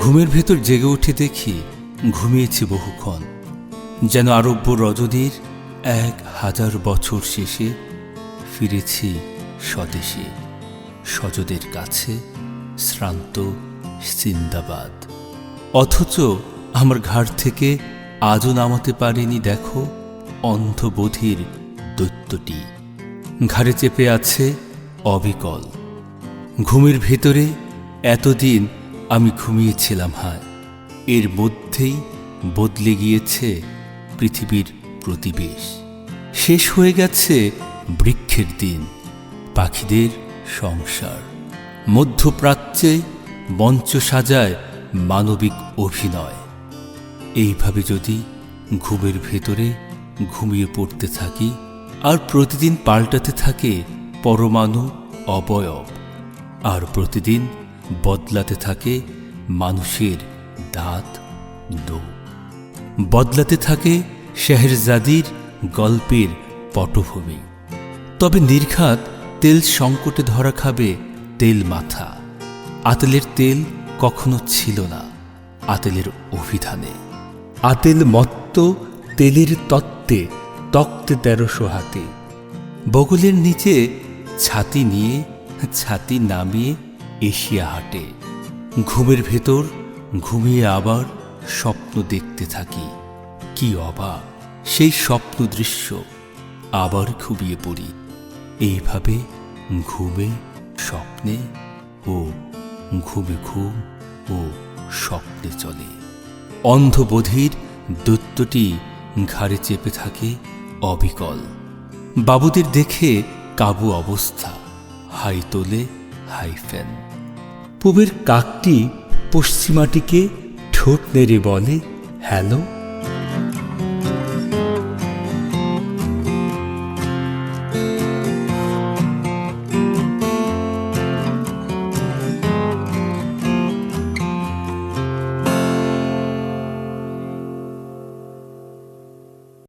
ঘুমের ভেতর জেগে উঠে দেখি ঘুমিয়েছি বহুক্ষণ। যেন আরব্য রজনীর এক হাজার বছর শেষে ফিরেছি স্বদেশে, স্বজদের কাছে শ্রান্ত সিন্দাবাদ। অথচ আমার ঘাট থেকে আজও নামাতে পারিনি, দেখো, অন্ধবোধির দৈত্যটি। ঘাড়ে চেপে আছে অবিকল। ঘুমের ভেতরে এতদিন আমি ঘুমিয়েছিলাম, হায়। এর মধ্যেই বদলে গিয়েছে পৃথিবীর প্রতিবেশ। শেষ হয়ে গেছে বৃক্ষের দিন, পাখিদের সংসার। মধ্যপ্রাচ্যে মঞ্চ সাজায় মানবিক অভিনয়। এইভাবে যদি ঘুমের ভেতরে ঘুমিয়ে পড়তে থাকি, আর প্রতিদিন পাল্টাতে থাকে পরমাণু অবয়ব, আর প্রতিদিন বদলাতে থাকে মানুষের দাঁত দো। বদলাতে থাকে শেহরজাদির গল্পের পটভূমি। তবে নির্ঘাত তেল সংকটে ধরা খাবে তেল মাথা। আতেলের তেল কখনো ছিল না আতেলের অভিধানে। আতেল মত্ত তেলের তত্ত্বে তক্তে তেরোশো হাতে। বগলের নিচে ছাতি নিয়ে, ছাতি নামিয়ে এশিয়া হাটে। ঘুমের ভেতর ঘুমিয়ে আবার স্বপ্ন দেখতে থাকি। কি অবাক, সেই স্বপ্ন দৃশ্য আবার ঘুমিয়ে পড়ি। এইভাবে ঘুমে স্বপ্নে ও ঘুমে ঘুম ও স্বপ্নে চলে। অন্ধবোধির দৈত্যটি ঘাড়ে চেপে থাকে অবিকল। বাবুদের দেখে কাবু অবস্থা, হাই তোলে হাই পুবের পূবের কাকটি পশ্চিমাটিকে ঠোঁট নেড়ে বলে হ্যালো?